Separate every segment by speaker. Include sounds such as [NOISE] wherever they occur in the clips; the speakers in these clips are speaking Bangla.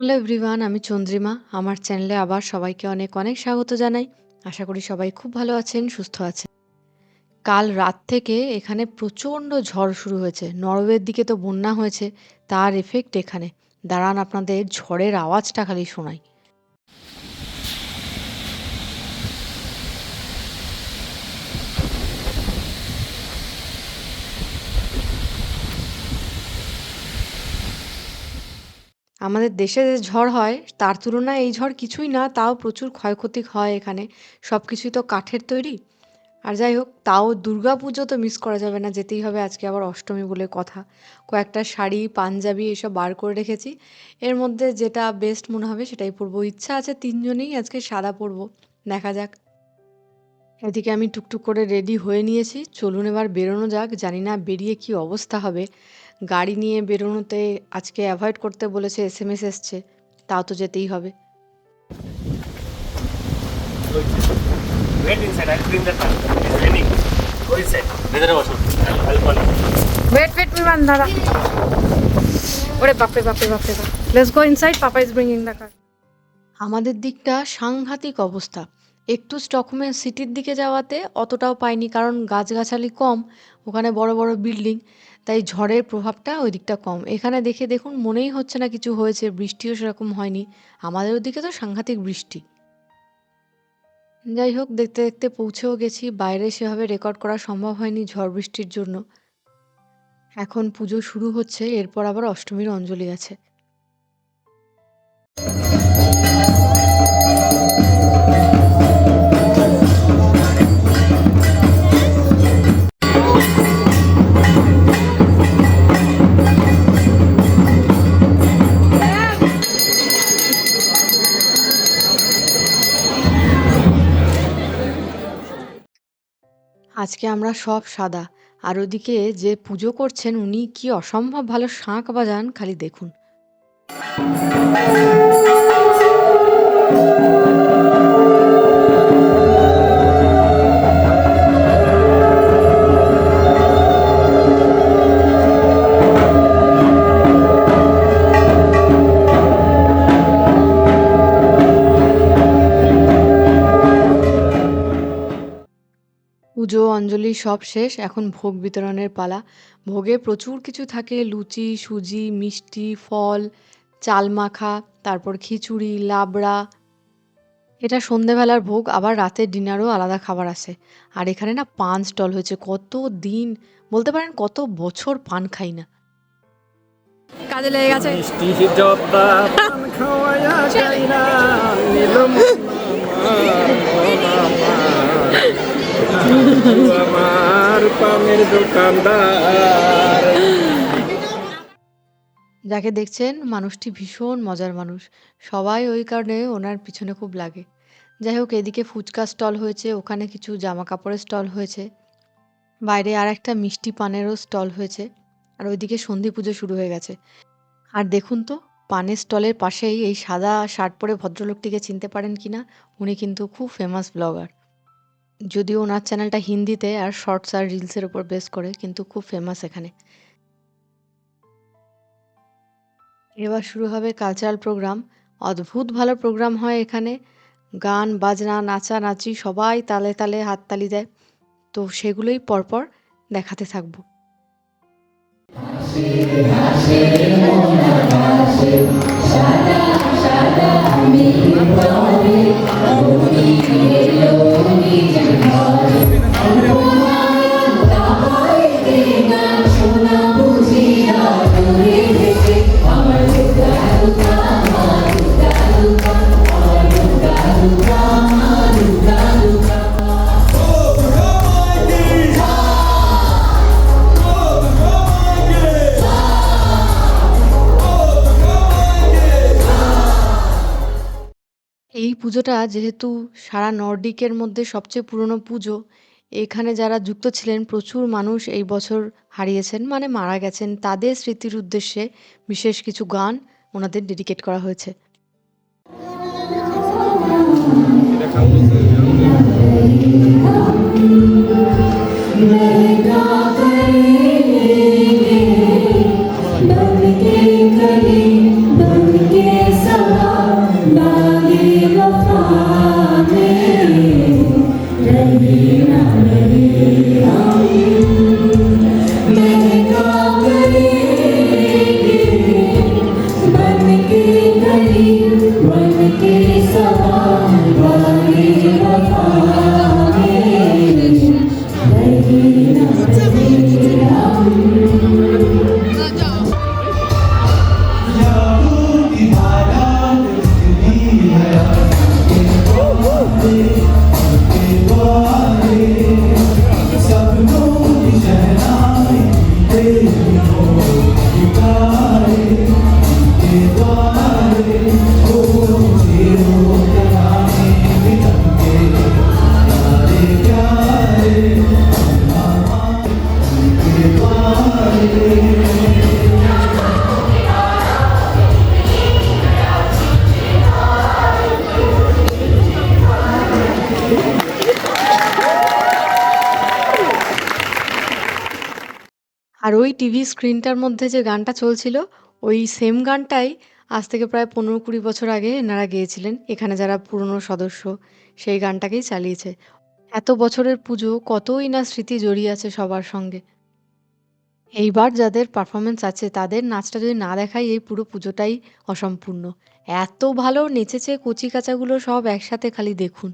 Speaker 1: হ্যালো এভরিওয়ান আমি চন্দ্রিমা। আমার চ্যানেলে আবার সবাইকে অনেক অনেক স্বাগত জানাই। আশা করি সবাই খুব ভালো আছেন, সুস্থ আছেন। কাল রাত থেকে এখানে প্রচণ্ড ঝড় শুরু হয়েছে। নরওয়ের দিকে তো বন্যা হয়েছে, তার এফেক্ট এখানে। দাঁড়ান, আপনাদের ঝড়ের আওয়াজটা খালি শোনাই। আমাদের দেশে যে ঝড় হয়, তার তুলনায় এই ঝড় কিছুই না, তাও প্রচুর ক্ষয়ক্ষতি হয় এখানে। সব কিছুই তো কাঠের তৈরি। আর যাই হোক, তাও দুর্গা পুজো তো মিস করা যাবে না, যেতেই হবে আজকে আবার অষ্টমী বলে কথা। কয়েকটা শাড়ি, পাঞ্জাবি এসব বার করে রেখেছি। এর মধ্যে যেটা বেস্ট মনে হবে সেটাই পরবো। ইচ্ছা আছে তিনজনেই আজকে সাদা পরবো। দেখা যাক। এদিকে আমি টুকটুক করে রেডি হয়ে নিয়েছি। চলুন এবার বেরোনো যাক। জানি না বেরিয়ে কি অবস্থা হবে। গাড়ি নিয়ে বেরোনোতে আজকে অ্যাভয়েড করতে বলেছে এস এম এস এসছে তাও তো যেতেই হবে।
Speaker 2: বিমান ওরে বাপরে বাপরে বাপরে বাপ let's go inside papa is bringing the car
Speaker 1: আমাদের দিকটা সাংঘাতিক অবস্থা। একটু স্টকহোমের সিটির দিকে যাওয়াতে অতটাও পাইনি কারণ গাছগাছালি কম ওখানে বড় বড় বিল্ডিং তাই ঝড়ের প্রভাবটা ওই দিকটা কম। এখানে দেখে দেখুন, মনেই হচ্ছে না কিছু হয়েছে, বৃষ্টিও সেরকম হয়নি। আমাদের ওদিকে তো সাংঘাতিক বৃষ্টি। যাই হোক, দেখতে দেখতে পৌঁছেও গেছি। বাইরে সেভাবে রেকর্ড করা সম্ভব হয়নি ঝড় বৃষ্টির জন্য। এখন পুজো শুরু হচ্ছে, এরপর আবার অষ্টমীর অঞ্জলি আছে। আজকে আমরা সব সাদা। আর ওদিকে যে পুজো করছেন উনি কি অসম্ভব ভালো শাঁখ বাজান, খালি দেখুন। অঞ্জলি সব শেষ, এখন ভোগ বিতরণের পালা। ভোগে প্রচুর কিছু থাকে, লুচি, সুজি, মিষ্টি, ফল, চাল মাখা, তারপর খিচুড়ি, লাবড়া। এটা সন্ধেবেলার ভোগ, আবার রাতের ডিনারও আলাদা খাবার আছে। আর এখানে না পান স্টল হয়েছে, কত দিন, বলতে পারেন কত বছর পান খাই না।
Speaker 2: কাজে লেগে গেছে
Speaker 3: মিষ্টি জব্দা পান খাওয়ায়া যায় না নীলম
Speaker 1: যাকে দেখছেন, মানুষটি ভীষণ মজার মানুষ। সবাই ওই কারণে ওনার পিছনে খুব লাগে। যাই হোক, এদিকে ফুচকা স্টল হয়েছে, ওখানে কিছু জামা কাপড়ের স্টল হয়েছে। বাইরে আর একটা মিষ্টি পানেরও স্টল হয়েছে। আর ওইদিকে সন্ধি পুজো শুরু হয়ে গেছে। আর দেখুন তো, পানের স্টলের পাশেই এই সাদা শার্ট পরে ভদ্রলোকটিকে চিনতে পারেন কিনা, উনি কিন্তু খুব ফেমাস ব্লগার যদিও ওনার চ্যানেলটা হিন্দিতে আর শর্টস আর রিলসের ওপর বেস করে, কিন্তু খুব ফেমাস এখানে। এবার শুরু হবে কালচারাল প্রোগ্রাম অদ্ভুত ভালো প্রোগ্রাম হয় এখানে। গান, বাজনা নাচানাচি সবাই তালে তালে হাততালি দেয়। তো সেগুলোই পরপর দেখাতে থাকব। থাকব এই পুজোটা যেহেতু সারা নর্ডিকের মধ্যে সবচেয়ে পুরনো পুজো, এখানে যারা যুক্ত ছিলেন প্রচুর মানুষ এই বছর হারিয়েছেন মানে মারা গেছেন। তাদের স্মৃতির উদ্দেশ্যে বিশেষ কিছু গান ওনাদের ডেডিকেট করা হয়েছে।
Speaker 4: बन টিভি স্ক্রিনটার মধ্যে যে গানটা চলছিল, ওই সেম গানটাই আজ থেকে প্রায় পনেরো কুড়ি বছর আগে এনারা গেয়েছিলেন, এখানে যারা পুরনো সদস্য, সেই গানটাকেই চালিয়েছে। এত বছরের পুজো, কতই না স্মৃতি জড়িয়ে আছে সবার সঙ্গে। এইবার যাদের পারফরমেন্স আছে, তাদের নাচটা যদি না দেখাই, এই পুরো পুজোটাই অসম্পূর্ণ। এত ভালো নেচেছে কচি কাচাগুলো সব একসাথে খালি দেখুন।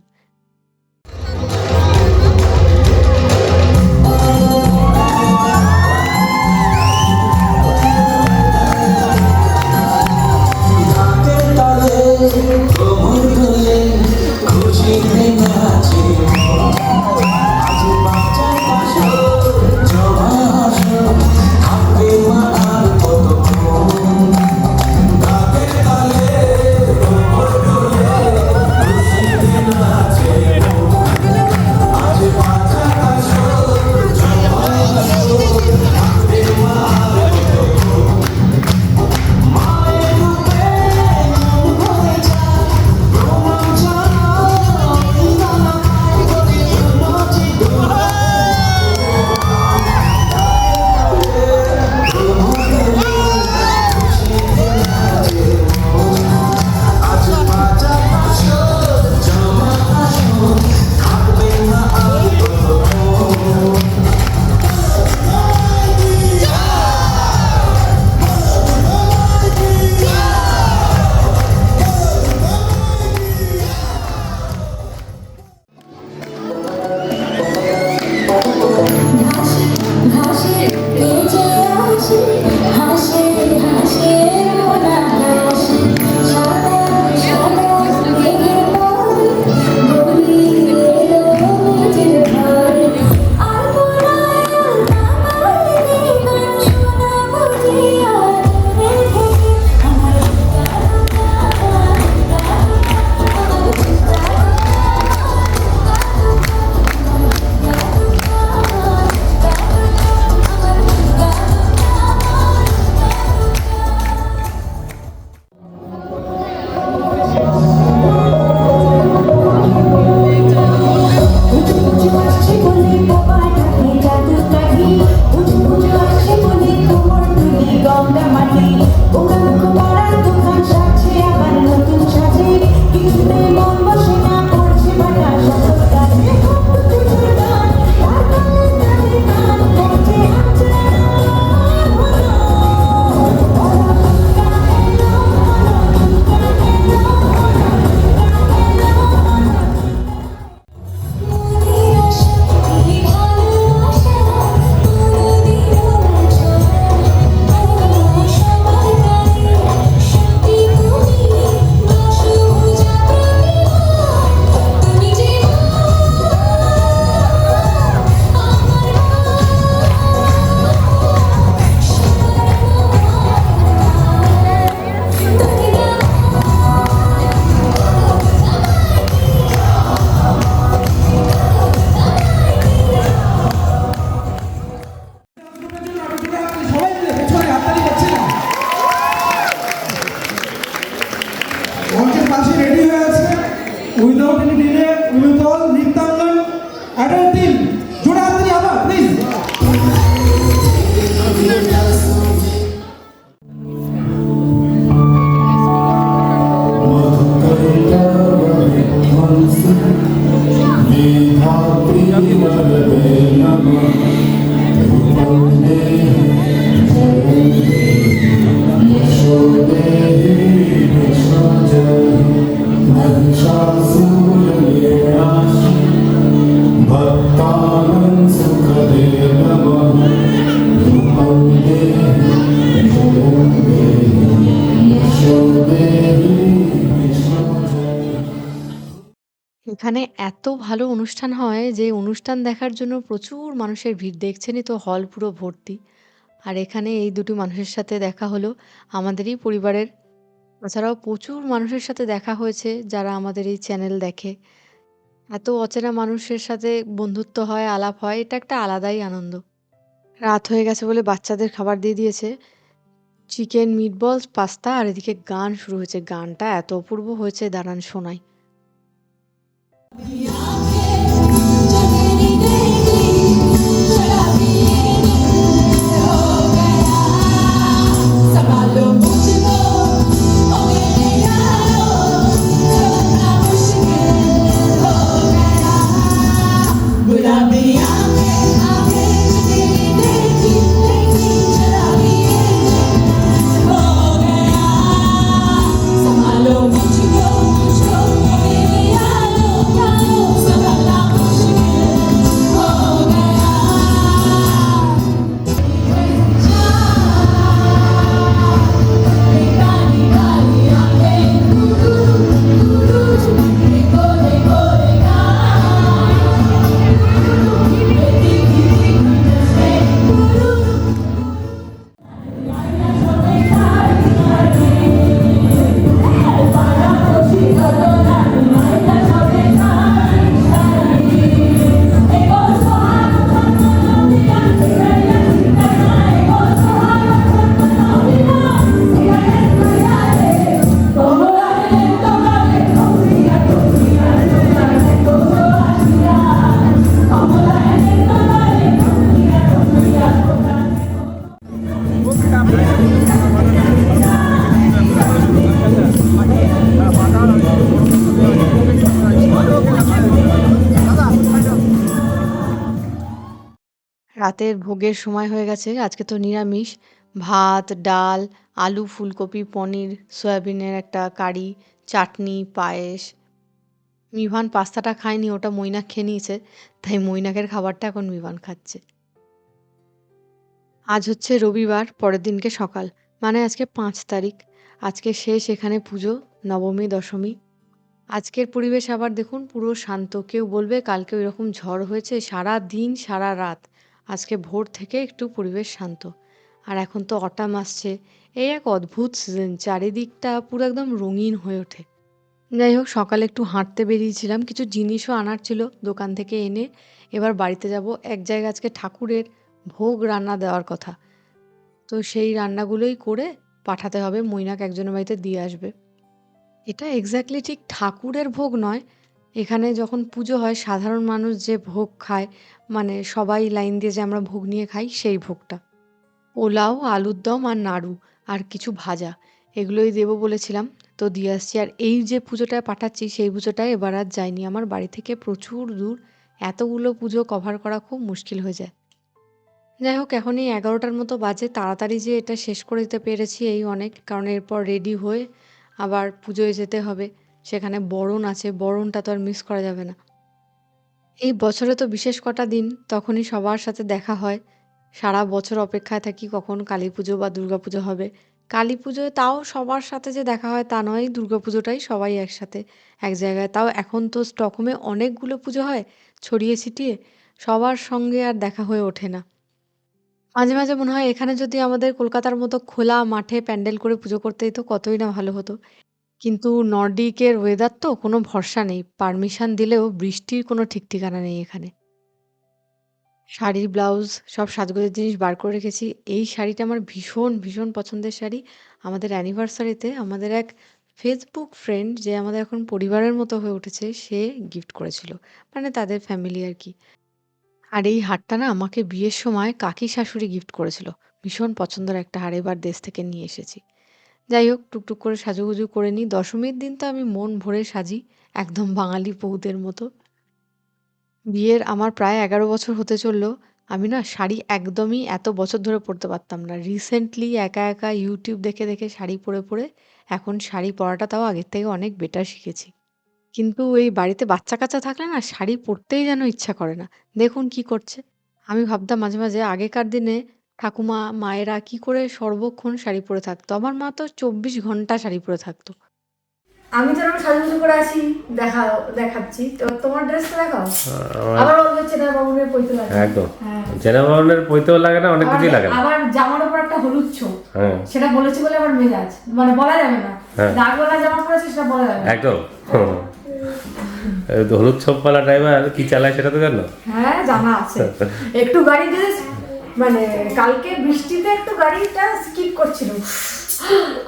Speaker 4: এত ভালো অনুষ্ঠান হয় যে অনুষ্ঠান দেখার জন্য প্রচুর মানুষের ভিড় দেখছেনই তো হল পুরো ভর্তি। আর এখানে এই দুটি মানুষের সাথে দেখা হলো আমাদেরই পরিবারের। তাছাড়াও প্রচুর মানুষের সাথে দেখা হয়েছে যারা আমাদের এই চ্যানেল দেখে। এত অচেনা মানুষের সাথে বন্ধুত্ব হয়, আলাপ হয়, এটা একটা আলাদাই আনন্দ।
Speaker 1: রাত হয়ে গেছে বলে বাচ্চাদের খাবার দিয়ে দিয়েছে। চিকেন মিটবলস পাস্তা আর এদিকে গান শুরু হয়েছে। গানটা এত অপূর্ব হয়েছে দাঁড়ান Yeah. রাতের ভোগের সময় হয়ে গেছে। আজকে তো নিরামিষ। ভাত, ডাল, আলু, ফুলকপি, পনির, সয়াবিনের একটা কারি, চাটনি, পায়েস। মিভান পাস্তাটা খায়নি, ওটা মৈনাক খেয়ে নিয়েছে, তাই মৈনাকের খাবারটা এখন মিভান খাচ্ছে। আজ হচ্ছে রবিবার, পরের দিনকে সকাল। মানে আজকে পাঁচ তারিখ। আজকে শেষ এখানে পুজো, নবমী, দশমী। আজকের পরিবেশ আবার দেখুন পুরো শান্ত। কেউ বলবে কালকে এরকম ঝড় হয়েছে সারা দিন সারা রাত। আজকে ভোর থেকে একটু পরিবেশ শান্ত। আর এখন তো অটাম আসছে। এই এক অদ্ভুত সিজন চারিদিকটা পুরো একদম রঙিন হয়ে ওঠে। যাই হোক, সকালে একটু হাঁটতে বেরিয়েছিলাম। কিছু জিনিসও আনার ছিল দোকান থেকে এনে। এবার বাড়িতে যাব। এক জায়গায় আজকে ঠাকুরের ভোগ রান্না দেওয়ার কথা। তো সেই রান্নাগুলোই করে পাঠাতে হবে। মৈনাক একজনের বাড়িতে দিয়ে আসবে। এটা এক্স্যাক্টলি ঠিক ঠাকুরের ভোগ নয়। এখানে যখন পুজো হয়, সাধারণ মানুষ যে ভোগ খায় মানে সবাই লাইন দিয়ে যে আমরা ভোগ নিয়ে খাই, সেই ভোগটা। পোলাও, আলুর দম আর নাড়ু আর কিছু ভাজা, এগুলোই দেবো বলেছিলাম। তো দিয়ে আসছি। আর এই যে পুজোটায় পাঠাচ্ছি, সেই পুজোটায় এবার আর যায়নি আমার বাড়ি থেকে প্রচুর দূর। এতগুলো পুজো কভার করা খুব মুশকিল হয়ে যায়। যাই হোক, এখন এই এগারোটার মতো বাজে। তাড়াতাড়ি যে এটা শেষ করে দিতে পেরেছি এই অনেক। কারণ এরপর রেডি হয়ে আবার পুজোয় যেতে হবে। সেখানে বরণ আছে, বরণটা তো আর মিস করা যাবে না। এই বছরে তো বিশেষ কটা দিন, তখনই সবার সাথে দেখা হয়। সারা বছর অপেক্ষায় থাকি কখন কালী পুজো বা দুর্গা পুজো হবে। কালী পুজোয় তাও সবার সাথে যে দেখা হয় তা নয়, দুর্গা পুজোটাই সবাই একসাথে। এক জায়গায় তাও এখন তো স্টকহোমে অনেকগুলো পুজো হয়, ছড়িয়ে ছিটিয়ে, সবার সঙ্গে আর দেখা হয়ে ওঠে না। মাঝে মাঝে মনে হয় এখানে যদি আমাদের কলকাতার মতো খোলা মাঠে প্যান্ডেল করে পুজো করতে দিত কতই না ভালো হতো। কিন্তু নর্ডিকের ওয়েদার তো কোনো ভরসা নেই। পারমিশন দিলেও বৃষ্টির কোনো ঠিক ঠিকানা নেই এখানে। শাড়ি ব্লাউজ সব সাজগোজের জিনিস বার করে রেখেছি। এই শাড়িটা আমার ভীষণ ভীষণ পছন্দের শাড়ি। আমাদের অ্যানিভার্সারিতে আমাদের এক ফেসবুক ফ্রেন্ড যে আমাদের এখন পরিবারের মতো হয়ে উঠেছে, সে গিফট করেছিল। মানে তাদের ফ্যামিলি আর কি। আর এই হারটা না আমাকে বিয়ের সময় কাকি শাশুড়ি গিফট করেছিল। ভীষণ পছন্দের একটা হার এবার দেশ থেকে নিয়ে এসেছি। যাই হোক, টুকটুক করে সাজুগুজু করে নিই। দশমীর দিন তো আমি মন ভরে সাজি, একদম বাঙালি বউদের মতো। বিয়ের আমার প্রায় এগারো বছর হতে চলল। আমি না শাড়ি একদমই এত বছর ধরে পরতে পারতাম না। রিসেন্টলি একা একা ইউটিউব দেখে দেখে শাড়ি পরে পরে এখন শাড়ি পরাটা তাও আগের থেকে অনেক বেটার শিখেছি। কিন্তু এই বাড়িতে বাচ্চা কাচ্চা থাকলে না শাড়ি পরতেই যেন ইচ্ছা করে না। দেখুন কি করছে। আমি ভাবতাম মাঝে মাঝে আগেকার দিনে ঠাকুমা মায়েরা কি করে সর্বক্ষণ শাড়ি পরে থাকতো? আমার মা তো চব্বিশ ঘণ্টা শাড়ি পরে থাকতো।
Speaker 2: আমি তো এরকম সাজুগুজু করে আছি দেখা দেখাচ্ছি। তো তোমার ড্রেসটা দেখাও?
Speaker 5: আমার
Speaker 2: আবার বলবে চেনা বাবুনের পৈতে লাগে।
Speaker 5: একদম।
Speaker 2: হ্যাঁ।
Speaker 5: জেনা ভবনের পৈতেও লাগে না অনেক কিছুই লাগে না।
Speaker 2: আবার জামার উপর একটা হলুদ ছোপ।
Speaker 5: হ্যাঁ।
Speaker 2: সেটা বলেছি বলে আবার মেজাজ। মানে বলা যাবে না।
Speaker 5: হ্যাঁ।
Speaker 2: দাগওয়ালা জামা পরেছে সেটা বলা যাবে
Speaker 5: একদম। হলুদ ছোপওয়ালা ড্রাইভার কি চালায় সেটা তো জানো?
Speaker 2: হ্যাঁ জানা আছে। [LAUGHS] একটু গাড়ি যদি মানে কালকে বৃষ্টিতে একটু গাড়িটা স্কিপ করছিল।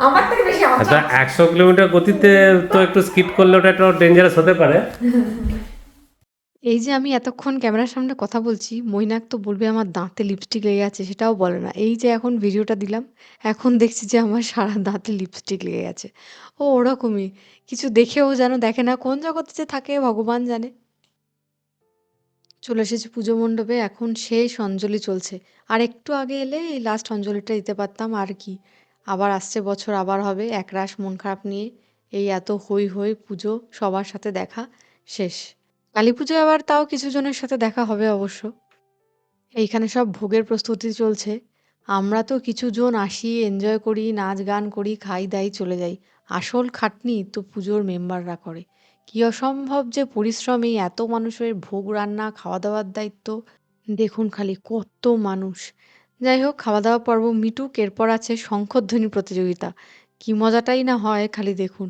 Speaker 2: আমার থেকে বেশি
Speaker 5: আচ্ছা একশো কিলোমিটার গতিতে তো একটু স্কিপ করলে ওটা একটু ডেঞ্জারাস হতে পারে।
Speaker 1: এই যে আমি এতক্ষণ ক্যামেরার সামনে কথা বলছি মৈনাক তো বলবে আমার দাঁতে লিপস্টিক লেগে আছে সেটাও বলে না। এই যে এখন ভিডিওটা দিলাম এখন দেখছি যে আমার সারা দাঁতে লিপস্টিক লেগে গেছে ও ওরকমই কিছু দেখেও যেন দেখে না কোন জগতে যে থাকে ভগবান জানে। চলে এসেছি পুজো মণ্ডপে, এখন শেষ অঞ্জলি চলছে। আর একটু আগে এলে এই লাস্ট অঞ্জলিটা দিতে পারতাম, আর কি। আবার আসছে বছর, আবার হবে, একরাশ মন খারাপ নিয়ে এই এত হই হই পুজো, সবার সাথে দেখা, শেষ। কালী পুজোয় আবার তাও কিছু জনের সাথে দেখা হবে অবশ্য। এইখানে সব ভোগের প্রস্তুতি চলছে। আমরা তো কিছু জন আসি এনজয় করি, নাচ গান করি, খাই দাই চলে যাই। আসল খাটনি তো পুজোর মেম্বাররা করে। কি অসম্ভব যে পরিশ্রম এই এত মানুষের ভোগ রান্না খাওয়া দাওয়ার দায়িত্ব দেখুন খালি কত মানুষ যাই হোক খাওয়া দাওয়া পর্ব মিটুক এরপর আছে শঙ্খধ্বনি প্রতিযোগিতা কি মজাটাই না হয় খালি দেখুন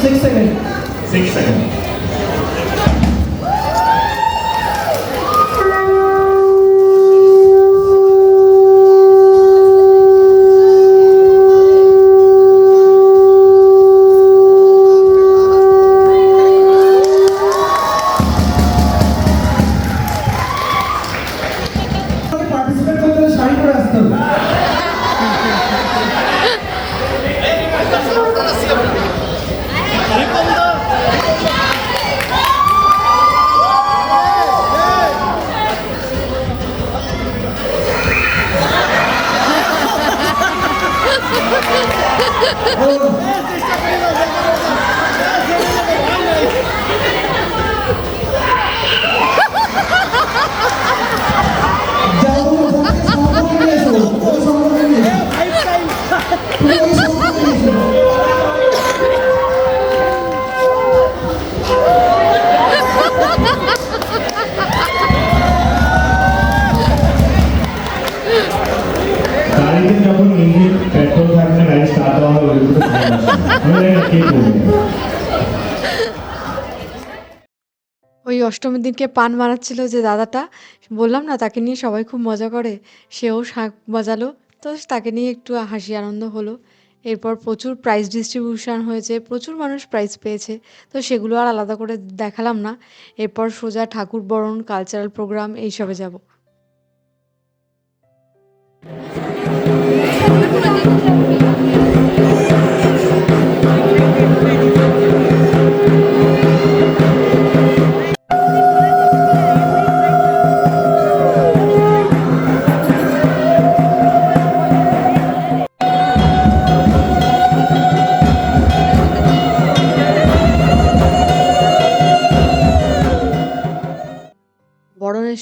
Speaker 6: Six, seconds.
Speaker 7: Six seconds. যখন ইঞ্জিন পেট্রোল গাড়ি স্টার্ট হবে ওই
Speaker 1: অষ্টমীর দিনকে পান বানাচ্ছিল যে দাদাটা। বললাম, না, তাকে নিয়ে সবাই খুব মজা করে। সেও শাঁখ বাজালো, তো তাকে নিয়ে একটু হাসি আনন্দ হলো। এরপর প্রচুর প্রাইজ ডিস্ট্রিবিউশন হয়েছে, প্রচুর মানুষ প্রাইজ পেয়েছে, তো সেগুলো আর আলাদা করে দেখালাম না। এরপর সোজা ঠাকুর বরণ কালচারাল প্রোগ্রাম এইসবে যাব।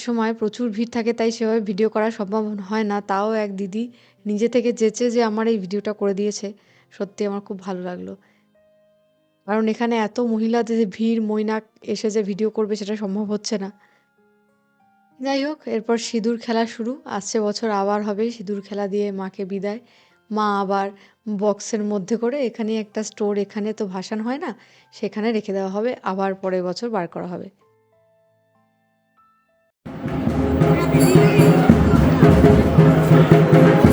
Speaker 1: সময় প্রচুর ভিড় থাকে তাই সেভাবে ভিডিও করা সম্ভব হয় না। তাও এক দিদি নিজে থেকে যেচে যে আমার এই ভিডিওটা করে দিয়েছে, সত্যি আমার খুব ভালো লাগল। কারণ এখানে এত মহিলাদের যে ভিড়, মৈনাক এসে যে ভিডিও করবে সেটা সম্ভব হচ্ছে না। যাই হোক, এরপর সিঁদুর খেলা শুরু। আসছে বছর আবার হবে, সিঁদুর খেলা দিয়ে মাকে বিদায়। মা আবার বক্সের মধ্যে করে এখানে একটা স্টোর, এখানে তো ভাসান হয় না, সেখানে রেখে দেওয়া হবে, আবার পরের বছর বার করা হবে। এই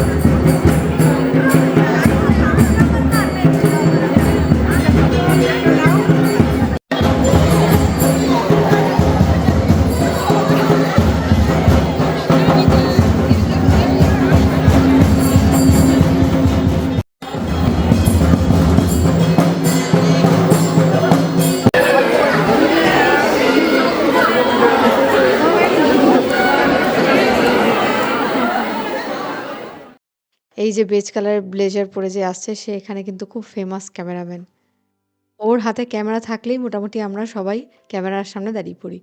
Speaker 1: যে বেজ কালারের ব্লেজার পরে যে আসছে, সে এখানে কিন্তু খুব ফেমাস ক্যামেরাম্যান ওর হাতে ক্যামেরা থাকলেই মোটামুটি আমরা সবাই ক্যামেরার সামনে দাঁড়িয়ে পড়ি।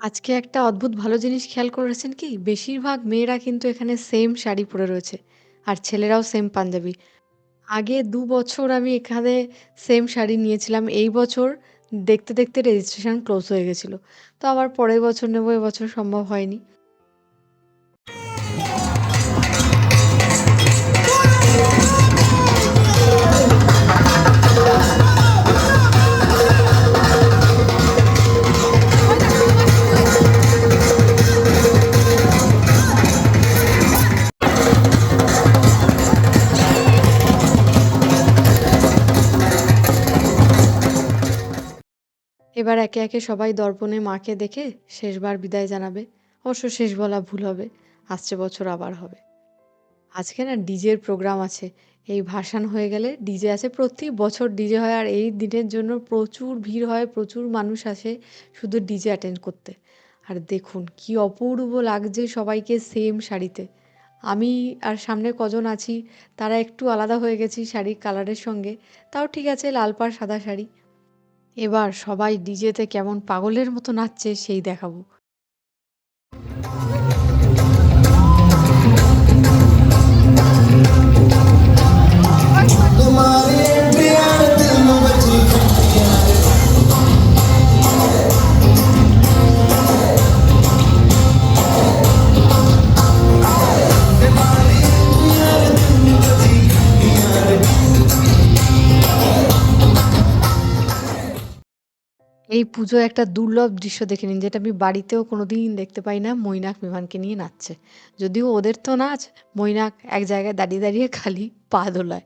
Speaker 1: আজকে একটা অদ্ভুত ভালো জিনিস খেয়াল করেছেন কি? বেশিরভাগ মেয়েরা কিন্তু এখানে সেম শাড়ি পরে রয়েছে, আর ছেলেরাও সেম পাঞ্জাবি। আগে দু বছর আমি এখানে সেম শাড়ি নিয়েছিলাম, এই বছর দেখতে দেখতে রেজিস্ট্রেশন ক্লোজ হয়ে গেছিল। তো আবার পরের বছর নেব এবছর সম্ভব হয়নি। এবার একে একে সবাই দর্পণে মাকে দেখে শেষবার বিদায় জানাবে। অবশ্য শেষ বলা ভুল হবে, আসছে বছর আবার হবে। আজকে না ডিজের প্রোগ্রাম আছে। এই ভাসান হয়ে গেলে ডিজে আছে প্রতি বছর ডিজে হয় আর এই দিনের জন্য প্রচুর ভিড় হয়, প্রচুর মানুষ আসে শুধু ডিজে অ্যাটেন্ড করতে। আর দেখুন কি অপূর্ব লাগছে সবাইকে সেম শাড়িতে। আমি আর সামনে কজন আছি, তারা একটু আলাদা হয়ে গেছি শাড়ির কালারের সঙ্গে। তাও ঠিক আছে, লাল পাড় সাদা শাড়ি। এবার সবাই ডিজেতে কেমন পাগলের মতো নাচছে সেই দেখাবো। এই পুজো একটা দুর্লভ দৃশ্য দেখে নিন, যেটা আমি বাড়িতেও কোনোদিন দেখতে পাই না। মৈনাক বিমানকে নিয়ে নাচছে। যদিও ওদের তো নাচ, মৈনাক এক জায়গায় দাঁড়িয়ে দাঁড়িয়ে খালি পা দোলায়।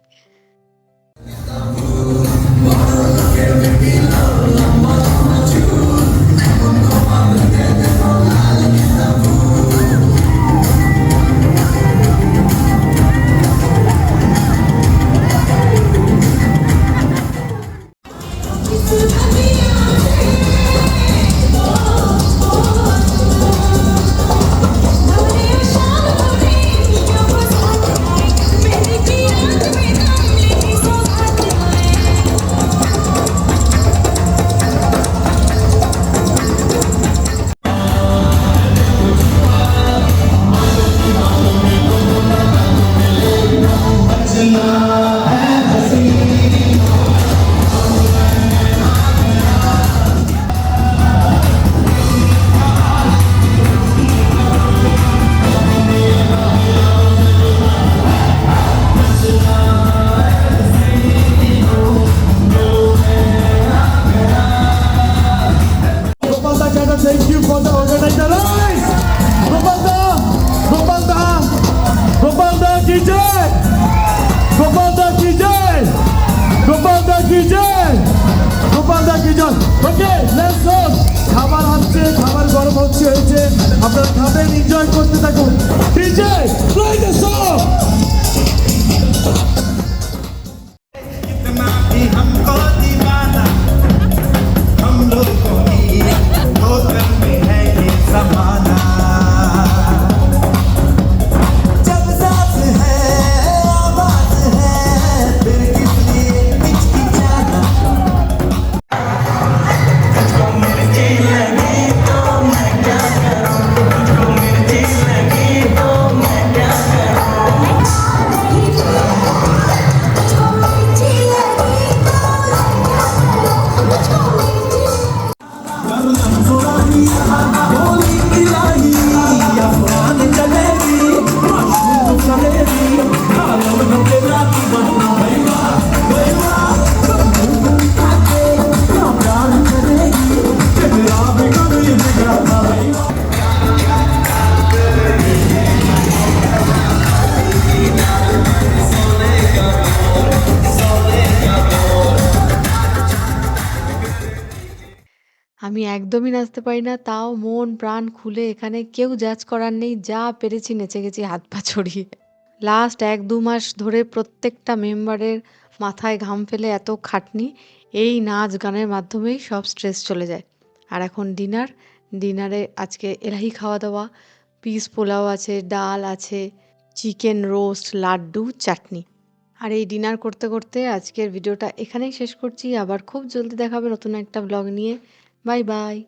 Speaker 1: একদমই নাচতে পারি না, তাও মন প্রাণ খুলে এখানে কেউ জাজ করার নেই, যা পেরেছি নেচে গেছি হাত পা ছড়িয়ে। লাস্ট এক দু মাস ধরে প্রত্যেকটা মেম্বারের মাথায় ঘাম ফেলে এত খাটনি, এই নাচ গানের মাধ্যমেই সব স্ট্রেস চলে যায়। আর এখন ডিনার ডিনারে আজকে এলাহি খাওয়া দাওয়া পিস পোলাও আছে, ডাল আছে চিকেন রোস্ট লাড্ডু, চাটনি। আর এই ডিনার করতে করতে আজকের ভিডিওটা এখানেই শেষ করছি, আবার খুব জলদি দেখাবে নতুন একটা ব্লগ নিয়ে। Bye bye.